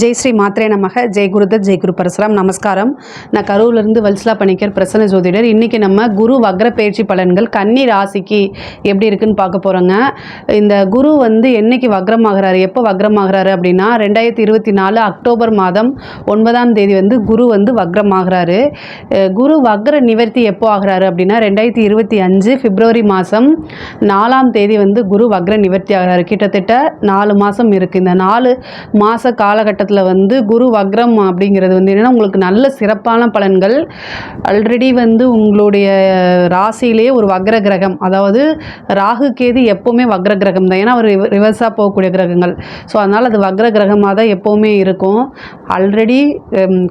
ஜெய் ஸ்ரீ மாத்ரே நமக. ஜெய் குருதத் ஜெய் குரு பரசுராம். நமஸ்காரம். நான் கரூர்லேருந்து வல்சலா பணிக்கர் பிரசன்ன ஜோதிடர். இன்றைக்கி நம்ம குரு வக்ர பயிற்சி பலன்கள் கன்னி ராசிக்கு எப்படி இருக்குன்னு பார்க்க போகிறோங்க இந்த குரு வந்து என்னைக்கு வக்ரமாகிறாரு எப்போ வக்ரமாகிறாரு அப்படின்னா ரெண்டாயிரத்தி இருபத்தி நாலு அக்டோபர் மாதம் ஒன்பதாம் தேதி வந்து குரு வந்து வக்ரமாகிறாரு. குரு வக்ர நிவர்த்தி எப்போ ஆகிறாரு அப்படின்னா ரெண்டாயிரத்தி இருபத்தி அஞ்சு பிப்ரவரி மாதம் நாலாம் தேதி வந்து குரு வக்ர நிவர்த்தி ஆகிறாரு. கிட்டத்தட்ட நாலு மாதம் இருக்குது இந்த நாலு மாத காலகட்டத்தில் வந்து குரு வக்ரம் அப்படிங்கிறது வந்து என்னென்னா உங்களுக்கு நல்ல சிறப்பான பலன்கள். ஆல்ரெடி வந்து உங்களுடைய ராசியிலே ஒரு வக்ர கிரகம் அதாவது ராகு கேது எப்போவுமே வக்ர கிரகம் தான். ஏன்னா அவர் ரிவர்ஸாக போகக்கூடிய கிரகங்கள். ஸோ அதனால் அது வக்ர கிரகமாக தான் எப்போவுமே இருக்கும். ஆல்ரெடி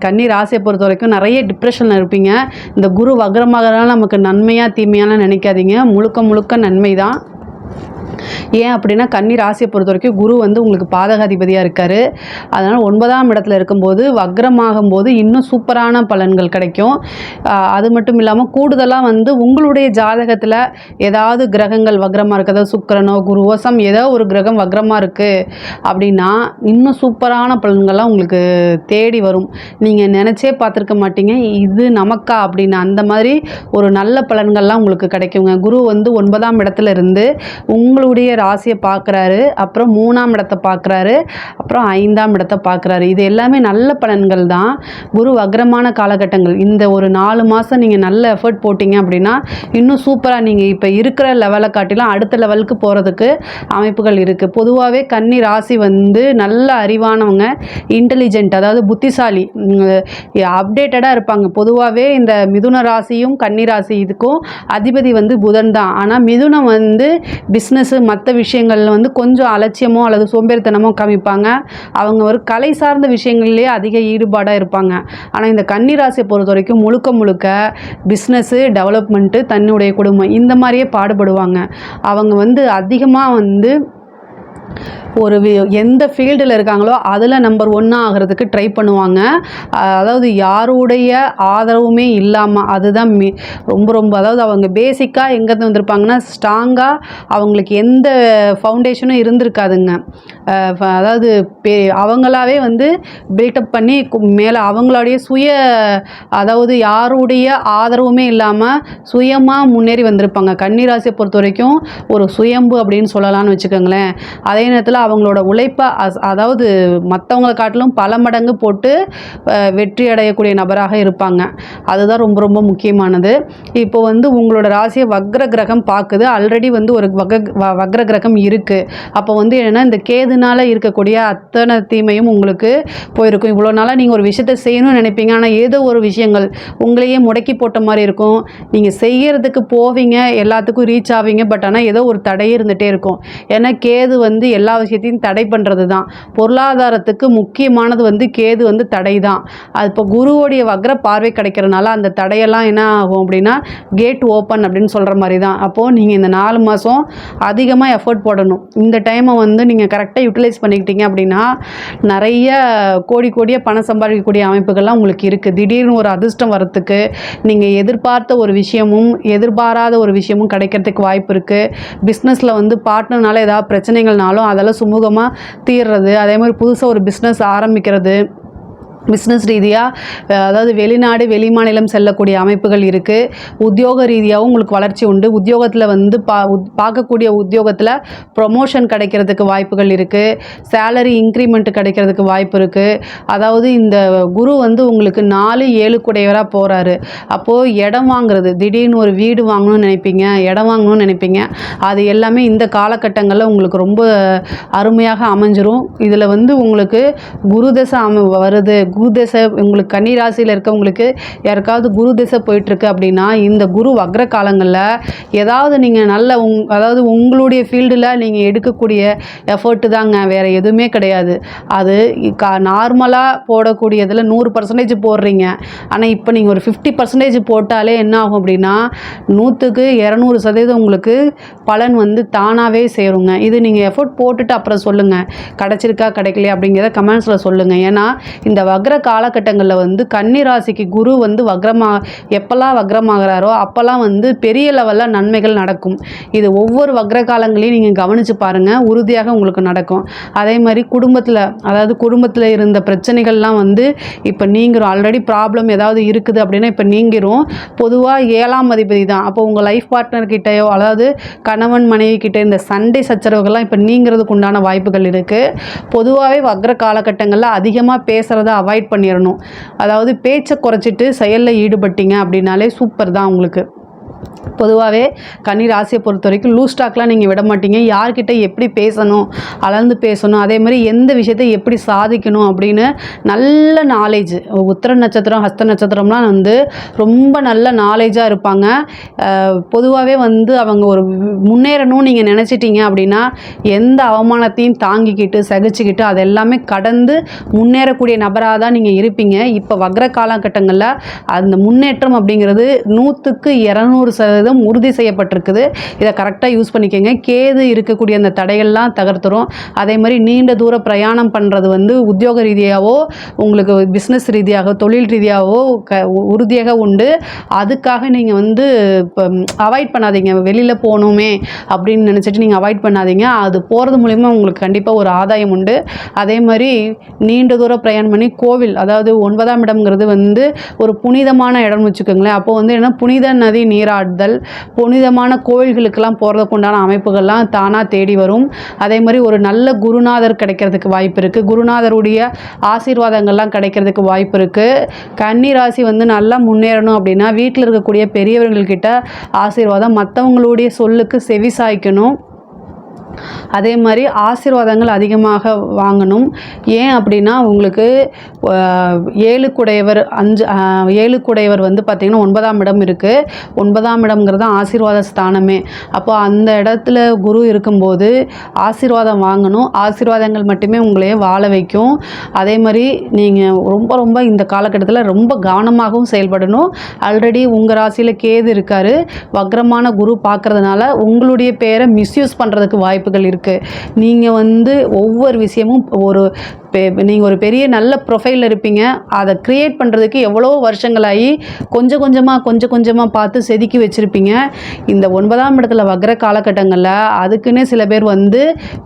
கன்னி ராசியை பொறுத்த வரைக்கும் நிறைய டிப்ரெஷனில் இருப்பீங்க. இந்த குரு வக்ரமாகறதுனால நமக்கு நன்மையாக தீமையான நினைக்காதீங்க. முழுக்க முழுக்க நன்மை தான் ஏன் அப்படின்னா கன்னி ராசியை பொறுத்த வரைக்கும் குரு வந்து உங்களுக்கு பாதகாதிபதியாக இருக்கார். அதனால் ஒன்பதாம் இடத்துல இருக்கும்போது வக்ரமாகும் போது இன்னும் சூப்பரான பலன்கள் கிடைக்கும். அது மட்டும் இல்லாமல் கூடுதலாக வந்து உங்களுடைய ஜாதகத்தில் ஏதாவது கிரகங்கள் வக்ரமாக இருக்குது சுக்கரனோ சுக்கிரனோ குருவோ சம் ஏதோ ஒரு கிரகம் வக்ரமாக இருக்குது அப்படின்னா இன்னும் சூப்பரான பலன்கள்லாம் உங்களுக்கு தேடி வரும். நீங்கள் நினச்சே பார்த்துருக்க மாட்டீங்க. இது நமக்கா அப்படின்னு அந்த மாதிரி ஒரு நல்ல பலன்கள்லாம் உங்களுக்கு கிடைக்குங்க. குரு வந்து ஒன்பதாம் இடத்துல இருந்து உங்களுடைய ராசியை பார்க்குறாரு. அப்புறம் மூணாம் இடத்தை பார்க்குறாரு. அப்புறம் ஐந்தாம் இடத்தை பார்க்குறாரு. இது எல்லாமே நல்ல பலன்கள் தான். குரு வக்ரமான காலகட்டங்கள். இந்த ஒரு நாலு மாதம் நீங்கள் நல்ல எஃபர்ட் போட்டிங்க அப்படின்னா இன்னும் சூப்பராக நீங்கள் இப்போ இருக்கிற லெவலை காட்டிலாம் அடுத்த லெவலுக்கு போகிறதுக்கு அமைப்புகள் இருக்குது பொதுவாகவே கன்னி ராசி வந்து நல்ல அறிவானவங்க இன்டெலிஜென்ட் அதாவது புத்திசாலி அப்டேட்டடாக இருப்பாங்க. பொதுவாகவே இந்த மிதுன ராசியும் கன்னி ராசி இதுக்கும் அதிபதி வந்து புதன் தான். ஆனால் மிதுனம் வந்து பிஸ்னஸ்ஸு மற்ற விஷயங்களில் வந்து கொஞ்சம் அலட்சியமோ அல்லது சோம்பேறித்தனமோ காமிப்பாங்க. அவங்க ஒரு கலை சார்ந்த விஷயங்கள்லேயே அதிக ஈடுபாடாக இருப்பாங்க. ஆனால் இந்த கன்னிராசியை பொறுத்த வரைக்கும் முழுக்க முழுக்க பிஸ்னஸ்ஸு டெவலப்மெண்ட்டு தன்னுடைய குடும்பம் இந்த மாதிரியே பாடுபடுவாங்க. அவங்க வந்து அதிகமாக வந்து ஒரு எந்த ஃபீல்டில் இருக்காங்களோ அதில் நம்பர் ஒன்றா ஆகிறதுக்கு ட்ரை பண்ணுவாங்க. அதாவது யாருடைய ஆதரவுமே இல்லாமல் அதுதான் மி ரொம்ப ரொம்ப அதாவது அவங்க பேசிக்காக எங்கேருந்து வந்திருப்பாங்கன்னா ஸ்ட்ராங்காக அவங்களுக்கு எந்த ஃபவுண்டேஷனும் இருந்திருக்காதுங்க. அதாவது பே அவங்களாவே வந்து பில்டப் பண்ணி மேலே அவங்களுடைய சுய அதாவது யாருடைய ஆதரவுமே இல்லாமல் சுயமாக முன்னேறி வந்திருப்பாங்க. கன்னிராசியை பொறுத்த வரைக்கும் ஒரு சுயம்பு அப்படின்னு சொல்லலாம்னு வச்சுக்கோங்களேன். அதே நேரத்தில் அவங்களோட உழைப்பை அஸ் அதாவது மற்றவங்களை காட்டிலும் பல மடங்கு போட்டு வெற்றி அடையக்கூடிய நபராக இருப்பாங்க. அதுதான் ரொம்ப ரொம்ப முக்கியமானது. இப்போ வந்து உங்களோட ராசியை வக்ர கிரகம் பார்க்குது. ஆல்ரெடி வந்து ஒரு வக வ- வக்ர கிரகம் இருக்குது அப்போ வந்து என்னென்னா இந்த கேதுனால் இருக்கக்கூடிய அத்தனை தீமையும் உங்களுக்கு போயிருக்கும். இவ்வளோ நாளாக நீங்கள் ஒரு விஷயத்தை செய்யணும்னு நினைப்பீங்க. ஆனால் ஏதோ ஒரு விஷயங்கள் உங்களையே முடக்கி போட்ட மாதிரி இருக்கும். நீங்கள் செய்கிறதுக்கு போவீங்க எல்லாத்துக்கும் ரீச் ஆவீங்க. பட் ஆனால் ஏதோ ஒரு தடையே இருந்துகிட்டே இருக்கும். ஏன்னா கேது வந்து எல்லா விஷயத்தையும் தடை பண்ணுறது தான் பொருளாதாரத்துக்கு முக்கியமானது வந்து கேது வந்து தடை தான் அது இப்போ குருவோடைய வக்ர பார்வை கிடைக்கிறனால அந்த தடையெல்லாம் என்ன ஆகும் அப்படின்னா கேட் ஓப்பன் அப்படின்னு சொல்கிற மாதிரி தான் அப்போது நீங்கள் இந்த நாலு மாதம் அதிகமாக எஃபோர்ட் போடணும். இந்த டைமை வந்து நீங்கள் கரெக்டாக யூட்டிலைஸ் பண்ணிக்கிட்டீங்க அப்படின்னா நிறைய கோடி கோடியாக பணம் சம்பாதிக்கக்கூடிய அமைப்புகள்லாம் உங்களுக்கு இருக்குது திடீர்னு ஒரு அதிர்ஷ்டம் வரத்துக்கு நீங்கள் எதிர்பார்த்த ஒரு விஷயமும் எதிர்பாராத ஒரு விஷயமும் கிடைக்கிறதுக்கு வாய்ப்பு இருக்குது பிஸ்னஸில் வந்து பார்ட்னர்னால ஏதாவது பிரச்சனைகள்னாலும் அதெல்லாம் சுமூகமாக தீர்றது அதே மாதிரி புதுசாக ஒரு பிஸ்னஸ் ஆரம்பிக்கிறது பிஸ்னஸ் ரீதியாக அதாவது வெளிநாடு வெளி மாநிலம் செல்லக்கூடிய அமைப்புகள் இருக்குது உத்தியோக ரீதியாகவும் உங்களுக்கு வளர்ச்சி உண்டு. உத்தியோகத்தில் வந்து பா உத்- பார்க்கக்கூடிய உத்தியோகத்தில் ப்ரொமோஷன் கிடைக்கிறதுக்கு வாய்ப்புகள் இருக்குது சேலரி இன்க்ரிமெண்ட் கிடைக்கிறதுக்கு வாய்ப்பு இருக்குது அதாவது இந்த குரு வந்து உங்களுக்கு நாலு ஏழு குடையவராக போகிறாரு அப்போது இடம் வாங்குறது திடீர்னு ஒரு வீடு வாங்கணும்னு நினைப்பீங்க இடம் வாங்கணும்னு நினைப்பீங்க. அது எல்லாமே இந்த காலகட்டங்களில் உங்களுக்கு ரொம்ப அருமையாக அமைஞ்சிரும். இதில் வந்து உங்களுக்கு குரு தசை அம வருது. குரு தசை உங்களுக்கு கன்னி ராசியில் இருக்கவங்களுக்கு யாருக்காவது குரு தசை போயிட்டுருக்கு அப்படின்னா இந்த குரு வக்ர காலங்களில் ஏதாவது நீங்கள் நல்ல உங் அதாவது உங்களுடைய ஃபீல்டில் நீங்கள் எடுக்கக்கூடிய எஃபர்ட்டு தாங்க வேறு எதுவுமே கிடையாது. அது கா நார்மலாக போடக்கூடியதில் நூறு பர்சன்டேஜ் போடுறீங்க. ஆனால் இப்போ நீங்கள் ஒரு ஃபிஃப்டி பர்சன்டேஜ் போட்டாலே என்ன ஆகும் அப்படின்னா நூற்றுக்கு இரநூறு சதவீதம் உங்களுக்கு பலன் வந்து தானாகவே சேருங்க. இது நீங்கள் எஃபோர்ட் போட்டுட்டு அப்புறம் சொல்லுங்கள் கிடச்சிருக்கா கிடைக்கலையா அப்படிங்கிறத கமெண்ட்ஸில் சொல்லுங்கள் ஏன்னா இந்த வக வக்ர காலகட்டங்களில் வந்து கன்னிராசிக்கு குரு வந்து வக்ரமா எப்போல்லாம் வக்ரமாகிறாரோ அப்போல்லாம் வந்து பெரிய லெவலில் நன்மைகள் நடக்கும். இது ஒவ்வொரு வக்ர காலங்களையும் நீங்கள் கவனித்து பாருங்கள் உறுதியாக உங்களுக்கு நடக்கும். அதே மாதிரி குடும்பத்தில் அதாவது குடும்பத்தில் இருந்த பிரச்சனைகள்லாம் வந்து இப்போ நீங்கிறோம் ஆல்ரெடி ப்ராப்ளம் ஏதாவது இருக்குது அப்படின்னா இப்போ நீங்கிறோம் பொதுவாக ஏழாம் அதிபதி தான். அப்போ உங்கள் லைஃப் பார்ட்னர் கிட்டேயோ அதாவது கணவன் மனைவி கிட்டே இந்த சண்டை சச்சரவுகள்லாம் இப்போ நீங்கிறதுக்கு உண்டான வாய்ப்புகள் இருக்குது பொதுவாகவே வக்ர காலகட்டங்களில் அதிகமாக பேசுகிறத அவாய்ட் பண்ணிடணும் அதாவது பேச்சை குறைச்சிட்டு செயலில் ஈடுபட்டீங்க அப்படின்னாலே சூப்பர் தான் உங்களுக்கு. பொதுவாகவே கன்னி ராசியை பொறுத்த வரைக்கும் லூஸ் ஸ்டாக்லாம் நீங்கள் விட மாட்டீங்க. யார்கிட்ட எப்படி பேசணும் அளந்து பேசணும் அதே மாதிரி எந்த விஷயத்தை எப்படி சாதிக்கணும் அப்படின்னு நல்ல நாலேஜ் உத்திர நட்சத்திரம் ஹஸ்த நட்சத்திரம்லாம் வந்து ரொம்ப நல்ல நாலேஜாக இருப்பாங்க. பொதுவாகவே வந்து அவங்க ஒரு முன்னேறணும்னு நீங்கள் நினச்சிட்டீங்க அப்படின்னா எந்த அவமானத்தையும் தாங்கிக்கிட்டு சகிச்சுக்கிட்டு அது எல்லாமே கடந்து முன்னேறக்கூடிய நபராக தான் நீங்கள் இருப்பீங்க. இப்போ வக்ர காலகட்டங்களில் அந்த முன்னேற்றம் அப்படிங்கிறது நூற்றுக்கு இரநூறு சதவீதம் உறுதி செய்யப்பட்டிருக்குது. இதை கரெக்டாக யூஸ் பண்ணிக்கோங்க. கேது இருக்கக்கூடிய அந்த தடைகள்லாம் தகர்த்துரும். அதே மாதிரி நீண்ட தூர பிரயாணம் பண்ணுறது வந்து உத்தியோக ரீதியாகவோ உங்களுக்கு பிஸ்னஸ் ரீதியாக தொழில் ரீதியாகவோ க உ- உறுதியாக உண்டு. அதுக்காக நீங்கள் வந்து இப்போ அவாய்ட் பண்ணாதீங்க. வெளியில் போகணுமே அப்படின்னு நினச்சிட்டு நீங்கள் அவாய்ட் பண்ணாதீங்க. அது போகிறது மூலிமா உங்களுக்கு கண்டிப்பாக ஒரு ஆதாயம் உண்டு. அதே மாதிரி நீண்ட தூரம் பிரயாணம் பண்ணி கோவில் அதாவது ஒன்பதாம் இடம்ங்கிறது வந்து ஒரு புனிதமான இடம்னு வச்சுக்கோங்களேன். அப்போ வந்து என்ன புனித நதி நீராடுதல் புனிதமான கோயில்களுக்கெல்லாம் போகிறதுக்கு உண்டான அமைப்புகள்லாம் தானாக தேடி வரும். அதே மாதிரி ஒரு நல்ல குருநாதர் கிடைக்கிறதுக்கு வாய்ப்பு இருக்குது குருநாதருடைய ஆசீர்வாதங்கள்லாம் கிடைக்கிறதுக்கு வாய்ப்பு இருக்குது கன்னி ராசி வந்து நல்லா முன்னேறணும் அப்படின்னா வீட்டில் இருக்கக்கூடிய பெரியவர்கள்கிட்ட ஆசீர்வாதம் மற்றவங்களுடைய சொல்லுக்கு செவி சாய்க்கணும். அதே மாதிரி ஆசீர்வாதங்கள் அதிகமாக வாங்கணும். ஏன் அப்படின்னா உங்களுக்கு ஆஹ், ஏழு குடையவர் அஞ்சு ஆஹ், ஏழு குடையவர் வந்து பார்த்திங்கன்னா ஒன்பதாம் இடம் இருக்குது ஒன்பதாம் இடம்ங்கிறது தான் ஆசீர்வாத ஸ்தானமே. அப்போ அந்த இடத்துல குரு இருக்கும்போது ஆசீர்வாதம் வாங்கணும். ஆசீர்வாதங்கள் மட்டுமே உங்களையே வாழ வைக்கும். அதே மாதிரி நீங்கள் ரொம்ப ரொம்ப இந்த காலகட்டத்தில் ரொம்ப கவனமாகவும் செயல்படணும். ஆல்ரெடி உங்கள் ராசியில் கேது இருக்கார். வக்ரமான குரு பார்க்கறதுனால உங்களுடைய பேரை மிஸ்யூஸ் பண்ணுறதுக்கு வாய்ப்பு வாய்ப்புகள் இருக்குது நீங்கள் வந்து ஒவ்வொரு விஷயமும் ஒரு நீங்கள் ஒரு பெரிய நல்ல ப்ரொஃபைலில் இருப்பீங்க. அதை க்ரியேட் பண்ணுறதுக்கு எவ்வளோ வருஷங்களாகி கொஞ்சம் கொஞ்சமாக கொஞ்சம் கொஞ்சமாக பார்த்து செதுக்கி வச்சுருப்பீங்க. இந்த ஒன்பதாம் இடத்துல வகிற காலகட்டங்களில் அதுக்குன்னே சில பேர் வந்து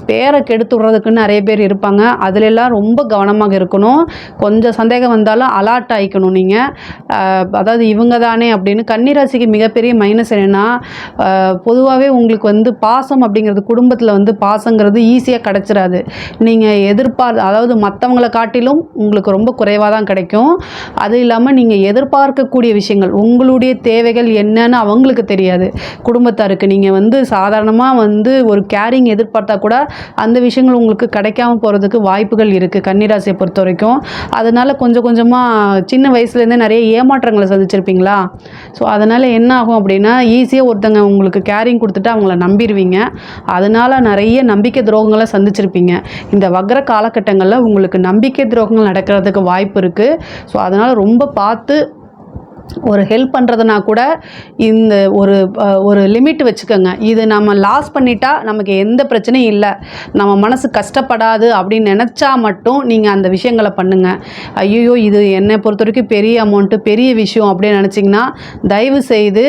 பேரை கெடுத்து விட்றதுக்குன்னு நிறைய பேர் இருப்பாங்க. அதிலெல்லாம் ரொம்ப கவனமாக இருக்கணும். கொஞ்சம் சந்தேகம் வந்தாலும் அலாட் ஆகிக்கணும் நீங்கள் அதாவது இவங்க தானே அப்படின்னு கன்னிராசிக்கு மிகப்பெரிய மைனஸ் என்னென்னா பொதுவாகவே உங்களுக்கு வந்து பாசம் அப்படிங்கிறது குடும்பத்தில் வந்து பாசங்கிறது ஈஸியாக கிடச்சிடாது நீங்கள் எதிர்பார் அதாவது மற்றவங்களை காட்டிலும் உங்களுக்கு ரொம்ப குறைவாக தான் கிடைக்கும். அது இல்லாமல் நீங்கள் எதிர்பார்க்கக்கூடிய விஷயங்கள் உங்களுடைய தேவைகள் என்னன்னு அவங்களுக்கு தெரியாது. குடும்பத்தாருக்கு நீங்கள் வந்து சாதாரணமாக வந்து ஒரு கேரிங் எதிர்பார்த்தா கூட அந்த விஷயங்கள் உங்களுக்கு கிடைக்காம போகிறதுக்கு வாய்ப்புகள் இருக்குது கன்னிராசியை பொறுத்த வரைக்கும். அதனால் கொஞ்சம் கொஞ்சமாக சின்ன வயசுலேருந்தே நிறைய ஏமாற்றங்களை சந்திச்சிருப்பீங்களா? ஸோ அதனால் என்ன ஆகும் அப்படின்னா ஈஸியாக ஒருத்தங்க உங்களுக்கு கேரிங் கொடுத்துட்டு அவங்கள நம்பிடுவீங்க அதனால் நிறைய நம்பிக்கை துரோகங்களை சந்திச்சிருப்பீங்க. இந்த வக்ர காலகட்டங்களில் உங்களுக்கு நம்பிக்கை துரோகங்கள் நடக்கிறதுக்கு வாய்ப்பு இருக்குது ஸோ அதனால் ரொம்ப பார்த்து ஒரு ஹெல்ப் பண்ணுறதுனா கூட இந்த ஒரு ஒரு லிமிட் வச்சுக்கோங்க. இது நம்ம லாஸ் பண்ணிட்டா நமக்கு எந்த பிரச்சனையும் இல்லை. நம்ம மனசு கஷ்டப்படாது அப்படின்னு நினச்சா மட்டும் நீங்கள் அந்த விஷயங்களை பண்ணுங்கள் ஐயோ இது என்னை பொறுத்த வரைக்கும் பெரிய அமௌண்ட்டு பெரிய விஷயம் அப்படின்னு நினச்சிங்கன்னா தயவு செய்து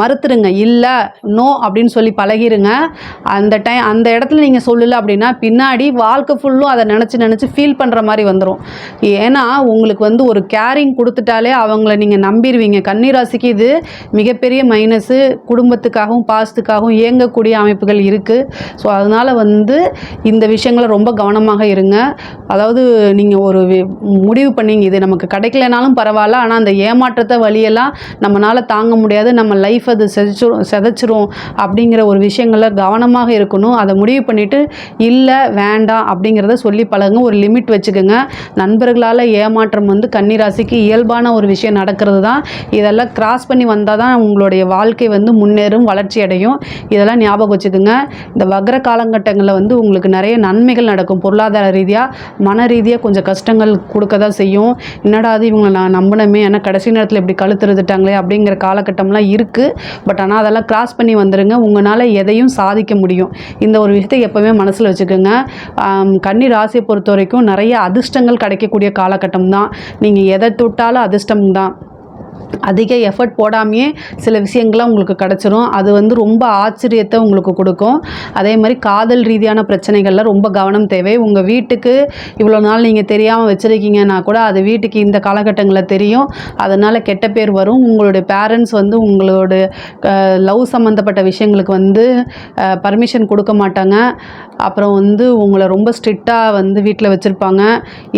மறுத்துருங்க. இல்லை நோ அப்படின்னு சொல்லி பழகிருங்க. அந்த டைம் அந்த இடத்துல நீங்கள் சொல்லலை அப்படின்னா பின்னாடி வாழ்க்கை ஃபுல்லும் அதை நினச்சி நினச்சி ஃபீல் பண்ணுற மாதிரி வந்துடும் ஏன்னா உங்களுக்கு வந்து ஒரு கேரிங் கொடுத்துட்டாலே அவங்கள நீங்கள் நம்பிடுவீங்க கன்னிராசிக்கு இது மிகப்பெரிய மைனஸு குடும்பத்துக்காகவும் பாசத்துக்காகவும் இயங்கக்கூடிய அமைப்புகள் இருக்குது ஸோ அதனால் வந்து இந்த விஷயங்களை ரொம்ப கவனமாக இருங்க. அதாவது நீங்கள் ஒரு முடிவு பண்ணிங்க. இது நமக்கு கிடைக்கலனாலும் பரவாயில்ல. ஆனால் அந்த ஏமாற்றத்தை வழியெல்லாம் நம்மளால் தாங்க முடியாது. நம்ம லைஃப் லைஃப் அது செதைச்சிரும் செதைச்சிரும் அப்படிங்கிற ஒரு விஷயங்களில் கவனமாக இருக்கணும். அதை முடிவு பண்ணிவிட்டு இல்லை வேண்டாம் அப்படிங்கிறத சொல்லி பழகுங்க. ஒரு லிமிட் வச்சுக்கோங்க. நண்பர்களால் ஏமாற்றம் வந்து கன்னிராசிக்கு இயல்பான ஒரு விஷயம் நடக்கிறது தான். இதெல்லாம் கிராஸ் பண்ணி வந்தால் தான் உங்களுடைய வாழ்க்கை வந்து முன்னேறும் வளர்ச்சி அடையும். இதெல்லாம் ஞாபகம் வச்சுக்கோங்க. இந்த வக்ர காலகட்டங்களில் வந்து உங்களுக்கு நிறைய நன்மைகள் நடக்கும். பொருளாதார ரீதியாக மன ரீதியாக கொஞ்சம் கஷ்டங்கள் கொடுக்க தான் செய்யும். என்னடாது இவங்களை நான் நம்பினமே ஏன்னா கடைசி நேரத்தில் இப்படி கழுத்துறதுட்டாங்களே அப்படிங்கிற காலகட்டம்லாம் இருக்குது பட் ஆனால் அதெல்லாம் கிராஸ் பண்ணி வந்துடுங்க உங்களால் எதையும் சாதிக்க முடியும். இந்த ஒரு விஷயத்தை எப்போவுமே மனசில் வச்சுக்கோங்க. கன்னி ராசியை பொறுத்த வரைக்கும் நிறைய அதிர்ஷ்டங்கள் கிடைக்கக்கூடிய காலகட்டம் தான் நீங்கள் எதை தொட்டாலும் அதிர்ஷ்டம் தான் அதிக எஃபர்ட் போடாமையே சில விஷயங்கள்லாம் உங்களுக்கு கிடச்சிரும். அது வந்து ரொம்ப ஆச்சரியத்தை உங்களுக்கு கொடுக்கும். அதே மாதிரி காதல் ரீதியான பிரச்சனைகளில் ரொம்ப கவனம் தேவை. உங்கள் வீட்டுக்கு இவ்வளோ நாள் நீங்கள் தெரியாமல் வச்சுருக்கீங்கன்னா கூட அது வீட்டுக்கு இந்த காலகட்டங்களில் தெரியும். அதனால் கெட்ட பேர் வரும். உங்களுடைய பேரண்ட்ஸ் வந்து உங்களோட லவ் சம்மந்தப்பட்ட விஷயங்களுக்கு வந்து பர்மிஷன் கொடுக்க மாட்டாங்க. அப்புறம் வந்து உங்களை ரொம்ப ஸ்ட்ரிக்டாக வந்து வீட்டில் வச்சுருப்பாங்க.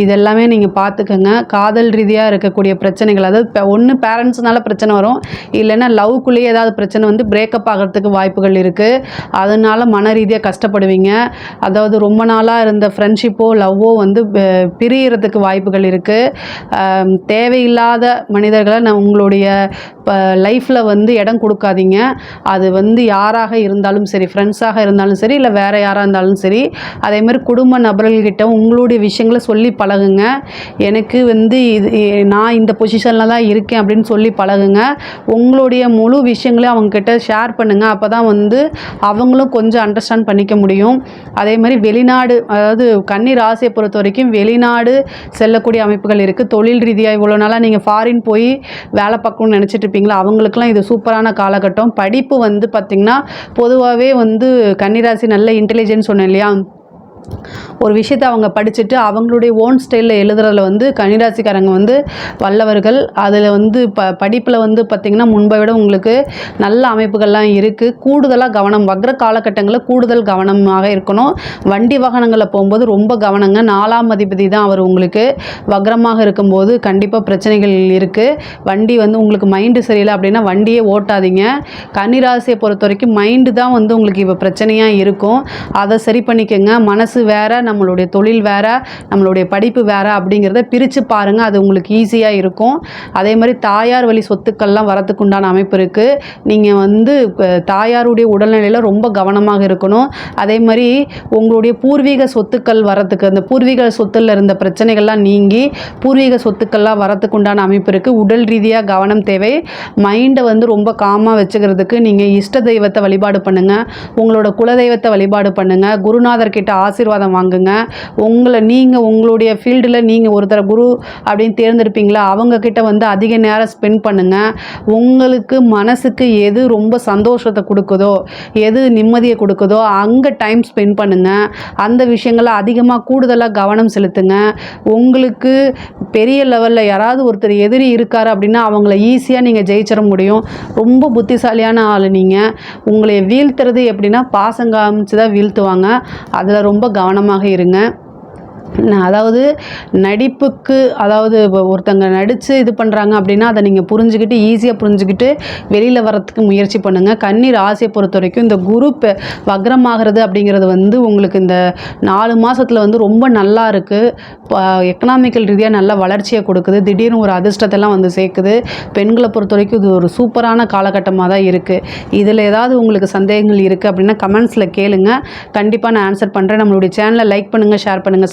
இதெல்லாமே நீங்கள் பார்த்துக்கங்க. காதல் ரீதியாக இருக்கக்கூடிய பிரச்சனைகள் அதாவது ஒன்று பேரண்ட்ஸ்னால பிரச்சனை வரும். இல்லைன்னா லவ்க்குள்ளேயே ஏதாவது பிரச்சனை வந்து பிரேக்கப் ஆகிறதுக்கு வாய்ப்புகள் இருக்குது அதனால் மன ரீதியாக கஷ்டப்படுவீங்க. அதாவது ரொம்ப நாளாக இருந்த ஃப்ரெண்ட்ஷிப்போ லவ்வோ வந்து பிரியறதுக்கு வாய்ப்புகள் இருக்குது தேவையில்லாத மனிதர்களை நான் உங்களுடைய லைஃப்பில் வந்து இடம் கொடுக்காதீங்க. அது வந்து யாராக இருந்தாலும் சரி ஃப்ரெண்ட்ஸாக இருந்தாலும் சரி இல்லை வேறு யாராக இருந்தாலும் சரி அதே மாதிரி குடும்ப நபர்கள்கிட்ட உங்களுடைய விஷயங்களை சொல்லி பழகுங்க. எனக்கு வந்து இது நான் இந்த பொசிஷனில் தான் இருக்கேன் அப்படின்னு சொல்லி பழகுங்க. உங்களுடைய முழு விஷயங்களையும் அவங்கக்கிட்ட ஷேர் பண்ணுங்கள் அப்போ தான் வந்து அவங்களும் கொஞ்சம் அண்டர்ஸ்டாண்ட் பண்ணிக்க முடியும். அதே மாதிரி வெளிநாடு அதாவது கன்னி ராசியை பொறுத்த வரைக்கும் வெளிநாடு செல்லக்கூடிய அமைப்புகள் இருக்குது தொழில் ரீதியாக இவ்வளோ நாளாக நீங்கள் ஃபாரின் போய் வேலை பார்க்கணும்னு நினச்சிட்டு இருப்பீங்களா? அவங்களுக்குலாம் இது சூப்பரான காலகட்டம். படிப்பு வந்து பார்த்திங்கன்னா பொதுவாகவே வந்து கன்னிராசி நல்ல இன்டெலிஜென்ஸ் சொன்னேன் இல்லையா? ஒரு விஷயத்தை அவங்க படிச்சுட்டு அவங்களுடைய ஓன் ஸ்டைலில் எழுதுறதுல வந்து கன்னிராசிக்காரங்க வந்து வல்லவர்கள். அதில் வந்து ப படிப்பில் வந்து பார்த்திங்கன்னா முன்பை விட உங்களுக்கு நல்ல அமைப்புகள்லாம் இருக்குது கூடுதலாக கவனம் வக்ர காலகட்டங்களில் கூடுதல் கவனமாக இருக்கணும். வண்டி வாகனங்களில் போகும்போது ரொம்ப கவனங்க. நாலாம் அதிபதி தான் அவர் உங்களுக்கு வக்ரமாக இருக்கும்போது கண்டிப்பாக பிரச்சனைகள் இருக்குது வண்டி வந்து உங்களுக்கு மைண்டு சரியில்லை அப்படின்னா வண்டியே ஓட்டாதீங்க. கன்னிராசியை பொறுத்த வரைக்கும் மைண்டு தான் வந்து உங்களுக்கு இப்போ பிரச்சனையாக இருக்கும். அதை சரி பண்ணிக்கோங்க. மனசு வேறு நம்மளுடைய தொழில் வேறு நம்மளுடைய படிப்பு வேறு அப்படிங்கிறத பிரித்து பாருங்கள் அது உங்களுக்கு ஈஸியாக இருக்கும். அதே மாதிரி தாயார் வழி சொத்துக்கள்லாம் வரத்துக்கு உண்டான அமைப்பு இருக்குது நீங்கள் வந்து தாயாருடைய உடல்நிலையில் ரொம்ப கவனமாக இருக்கணும். அதே மாதிரி உங்களுடைய பூர்வீக சொத்துக்கள் வரத்துக்கு அந்த பூர்வீக சொத்துல இருந்த பிரச்சனைகள்லாம் நீங்கி பூர்வீக சொத்துக்கள்லாம் வரத்துக்கு உண்டான அமைப்பு இருக்குது உடல் ரீதியாக கவனம் தேவை. மைண்டை வந்து ரொம்ப காமாக வச்சுக்கிறதுக்கு நீங்கள் இஷ்ட தெய்வத்தை வழிபாடு பண்ணுங்கள் உங்களோட குலதெய்வத்தை வழிபாடு பண்ணுங்கள் குருநாதர் கிட்ட ஆசீர்வாதம் வாங்குங்க. உங்களை நீங்கள் உங்களுடைய ஃபீல்டில் நீங்கள் ஒருத்தர் குரு அப்படின்னு தேர்ந்தெடுப்பீங்களா? அவங்கக்கிட்ட வந்து அதிக நேரம் ஸ்பெண்ட் பண்ணுங்கள் உங்களுக்கு மனசுக்கு எது ரொம்ப சந்தோஷத்தை கொடுக்குதோ எது நிம்மதியை கொடுக்குதோ அங்கே டைம் ஸ்பெண்ட் பண்ணுங்கள் அந்த விஷயங்களை அதிகமாக கூடுதலாக கவனம் செலுத்துங்க. உங்களுக்கு பெரிய லெவலில் யாராவது ஒருத்தர் எதிரி இருக்காரு அப்படின்னா அவங்கள ஈஸியாக நீங்கள் ஜெயிச்சிட முடியும். ரொம்ப புத்திசாலியான ஆள் நீங்கள் உங்களை வீழ்த்துறது எப்படின்னா பாசம் காமிச்சு தான் வீழ்த்துவாங்க. அதில் ரொம்ப கவனமாக இருங்க. அதாவது நடிப்புக்கு அதாவது இப்போ ஒருத்தங்க நடித்து இது பண்ணுறாங்க அப்படின்னா அதை நீங்கள் புரிஞ்சுக்கிட்டு ஈஸியாக புரிஞ்சுக்கிட்டு வெளியில் வரத்துக்கு முயற்சி பண்ணுங்கள் கண்ணீர் ஆசையை பொறுத்த வரைக்கும் இந்த குரு வக்ரமாகிறது அப்படிங்கிறது வந்து உங்களுக்கு இந்த நாலு மாதத்தில் வந்து ரொம்ப நல்லா இருக்குது எக்கனாமிக்கல் ரீதியாக நல்ல வளர்ச்சியை கொடுக்குது. திடீர்னு ஒரு அதிர்ஷ்டத்தெல்லாம் வந்து சேர்க்குது. பெண்களை பொறுத்த வரைக்கும் இது ஒரு சூப்பரான காலகட்டமாக தான் இருக்குது இதில் ஏதாவது உங்களுக்கு சந்தேகங்கள் இருக்குது அப்படின்னா கமெண்ட்ஸில் கேளுங்க. கண்டிப்பாக நான் ஆன்சர் பண்ணுறேன் நம்மளுடைய சேனலை லைக் பண்ணுங்கள் ஷேர் பண்ணுங்கள்